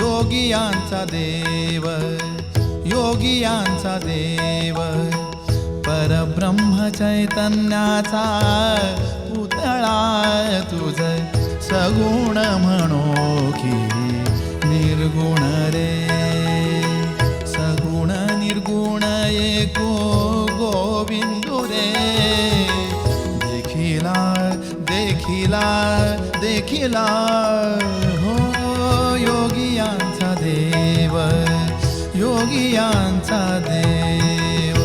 योगियांचा देव योगियांचा देव परब्रह्म चैतन्याचा पुतळा तुझ सगुण म्हण देखिला हो योगियांचा देव योगियांचा देव.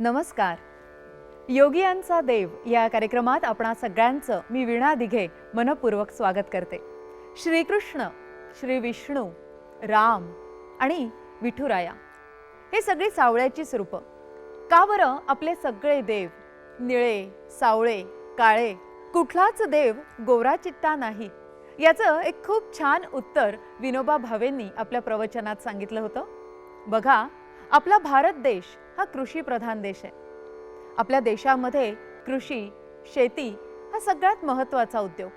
नमस्कार. योगियांचा देव या कार्यक्रमात आपणा सगळ्यांचं मी वीणा दिघे मनपूर्वक स्वागत करते. श्रीकृष्ण श्री विष्णू राम आणि विठुराया हे सगळी सावळ्याची रूपं. का बरं आपले सगळे देव निळे सावळे काळे कुठलाच देव गोरा चित्ता नाही. याचं एक खूप छान उत्तर विनोबा भावेंनी आपल्या प्रवचनात सांगितलं होतं. बघा आपला भारत देश हा कृषीप्रधान देश आहे. आपल्या देशामध्ये कृषी शेती हा सगळ्यात महत्त्वाचा उद्योग.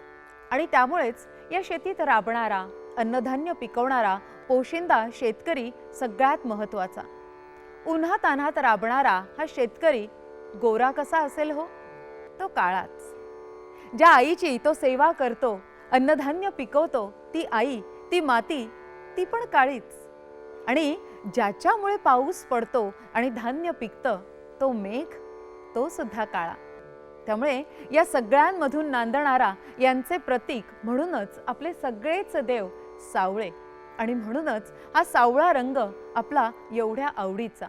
आणि त्यामुळेच या शेतीत राबणारा अन्नधान्य पिकवणारा पोशिंदा शेतकरी सगळ्यात महत्त्वाचा. उन्हा तान्हात राबणारा हा शेतकरी गोरा कसा असेल हो? तो काळाच. ज्या आईची तो सेवा करतो अन्नधान्य पिकवतो ती आई ती माती ती पण काळीच. आणि ज्याच्यामुळे पाऊस पडतो आणि धान्य पिकतं तो मेघ तो सुद्धा काळा. त्यामुळे या सगळ्यांमधून नांदणारा यांचे प्रतीक म्हणूनच आपले सगळेच देव सावळे. आणि म्हणूनच हा सावळा रंग आपला एवढ्या आवडीचा.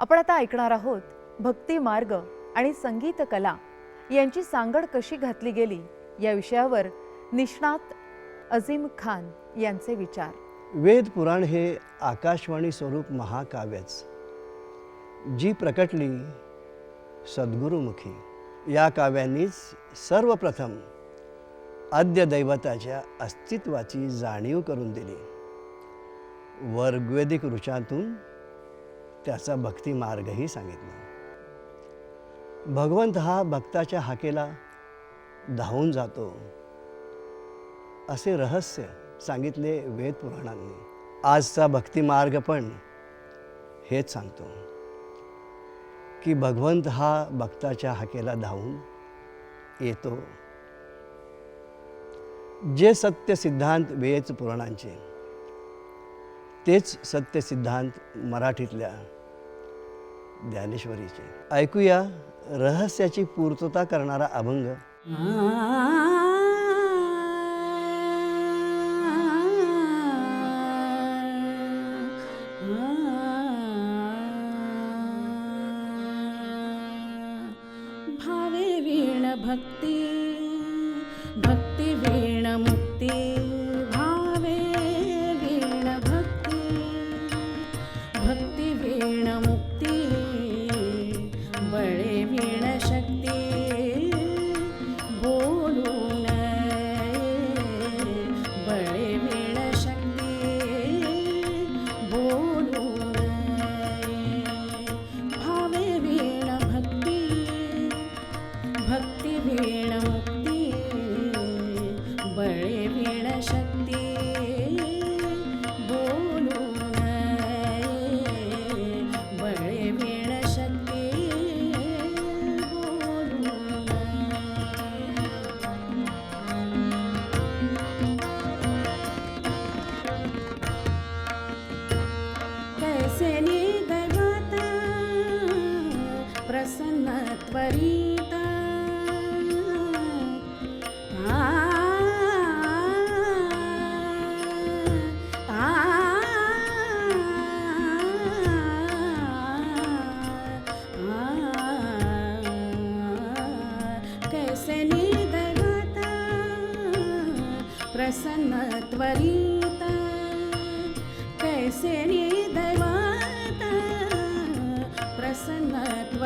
आपण आता ऐकणार आहोत भक्ती मार्ग आणि संगीत कला यांची सांगड कशी घातली गेली या विषयावर निष्णात अझीम खान यांचे विचार. वेद पुराण हे आकाशवाणी स्वरूप महाकाव्यच. जी प्रकटली सद्गुरुमुखी या काव्यांनीच सर्वप्रथम आद्य दैवताच्या अस्तित्वाची जाणीव करून दिली. वर्गवेदिक ऋचातून त्याचा भक्ती मार्गही सांगितला. भगवंत हा भक्ताच्या हाकेला धावून जातो असे रहस्य सांगितले वेद पुराणांनी. आजचा भक्ती मार्ग पण हेच सांगतो की भगवंत हा भक्ताच्या हाकेला धावून येतो. जे सत्य सिद्धांत वेद पुराणांचे तेच सत्य सिद्धांत मराठीतल्या ज्ञानेश्वरीचे. ऐकूया रहस्याची पूर्तता करणारा अभंग. भावे वीण भक्ती भक्ती.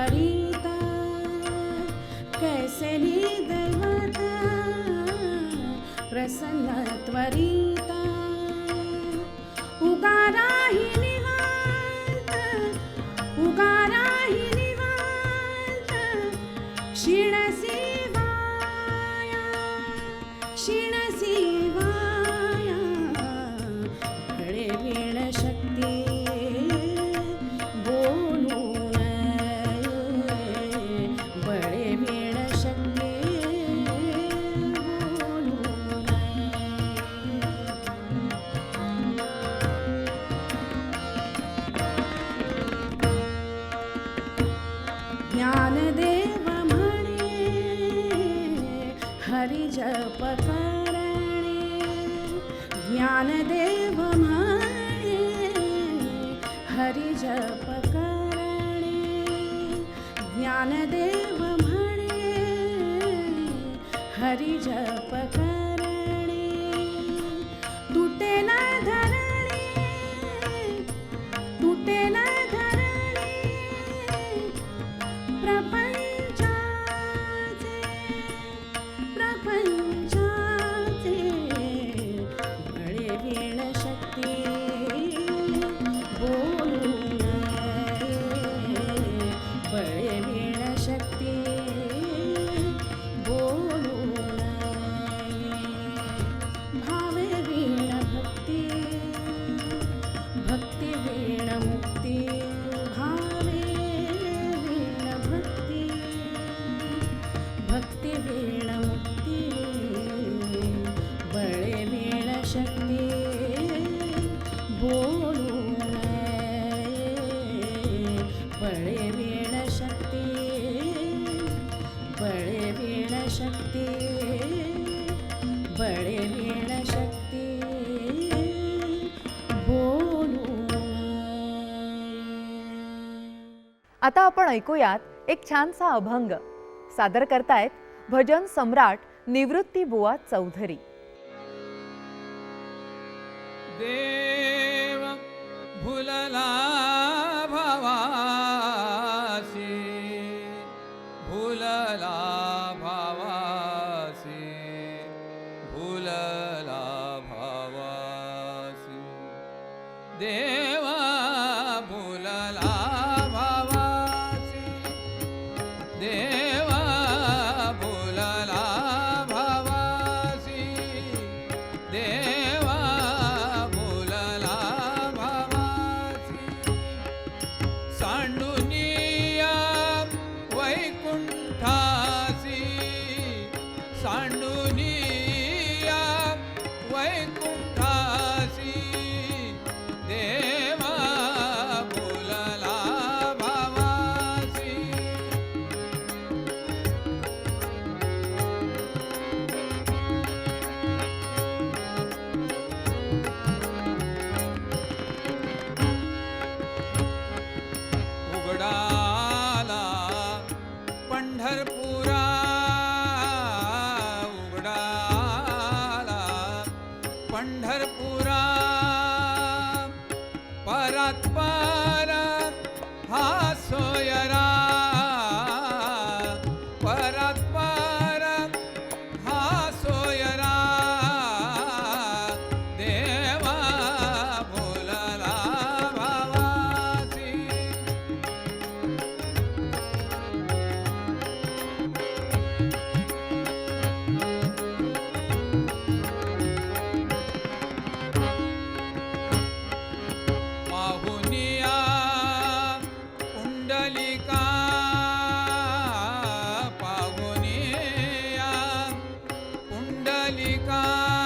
प्रसन्न त्वरिता कैसे निदैवता प्रसन्न त्वरिता उगाराही आता आपण ऐकूयात एक छानसा अभंग. सादर करतायत भजन सम्राट निवृत्ती बुवा चौधरी. पंढरपुरा परात्मा Radhika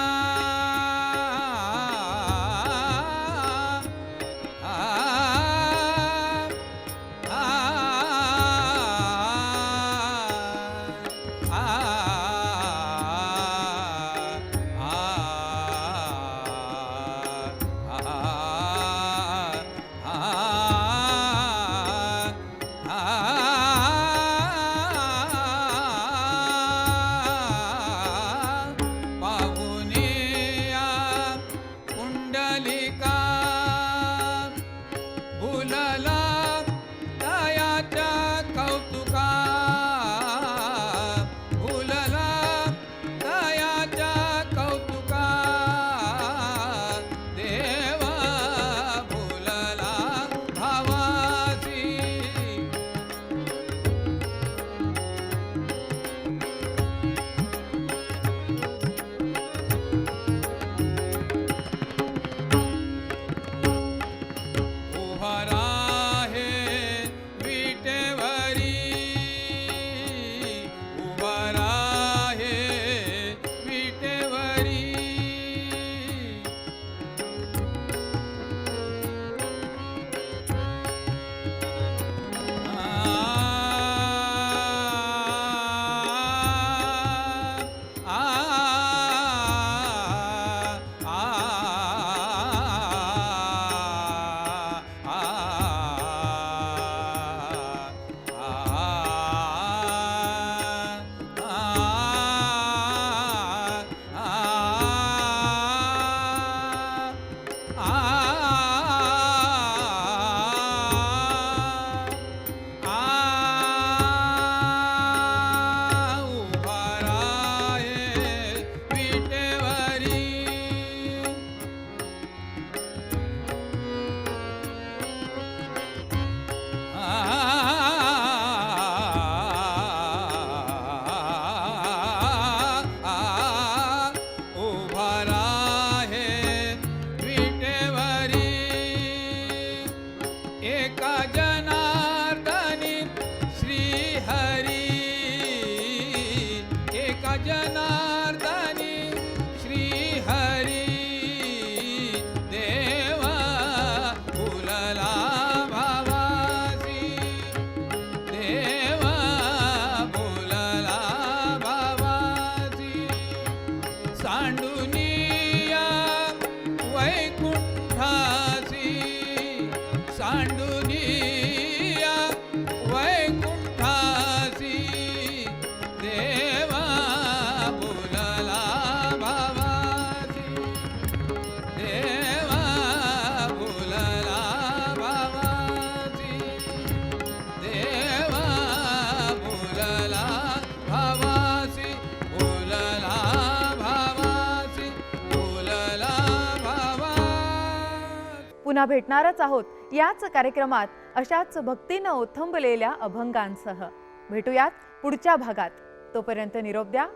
पुन्हा भेटणारच आहोत याच कार्यक्रमात अशाच भक्तीनं ओथंबलेल्या अभंगांसह. भेटूयात पुढच्या भागात. तोपर्यंत निरोप द्या.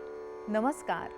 नमस्कार.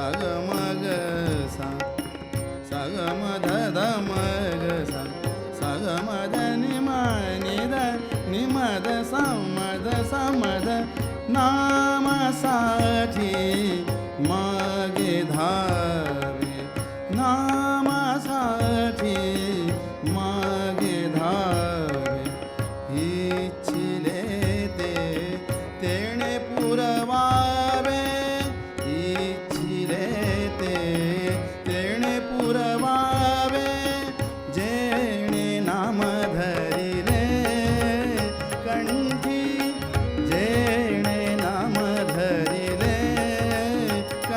सगमगा सगमध रमग सगमधनि मिर निमद समद समध नाम सा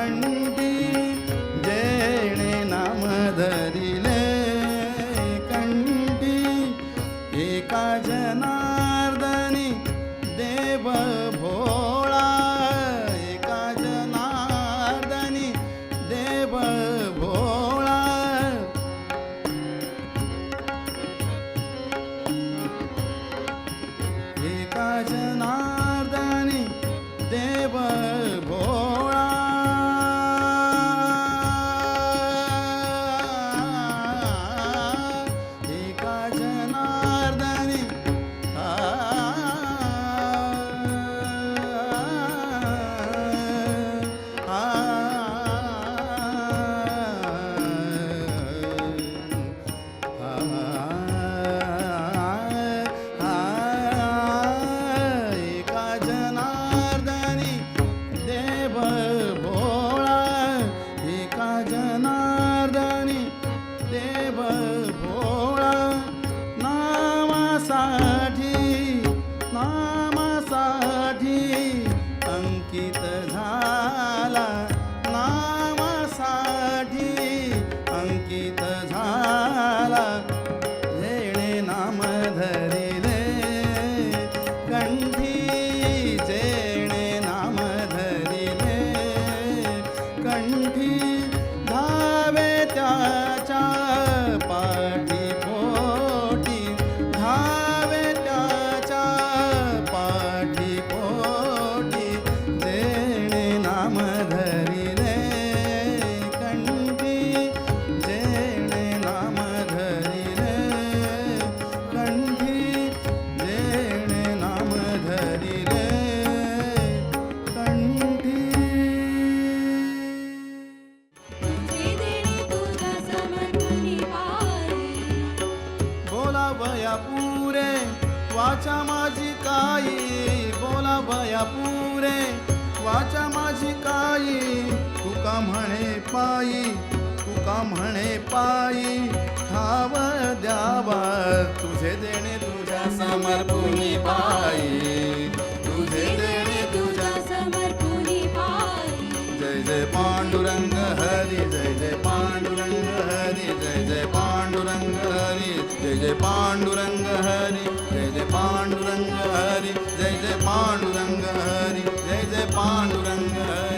கண் रे वाचा माझी काई तुका म्हणे पायी तुका म्हणे पायी ठाव द्यावा तुझे देणे तुझ्या समर्पुनी पायी तुझे देणे तुझ्या समर्पुनी पायी जय जय पांडुरंग हरी जय जय पांडुरंग हरी जय जय पांडुरंग हरी जय जय पांडुरंग हरी. जय पाण्डुरङ्ग हरि जय जय पाण्डुरङ्ग हरि जय जय पाण्डुरङ्ग हरि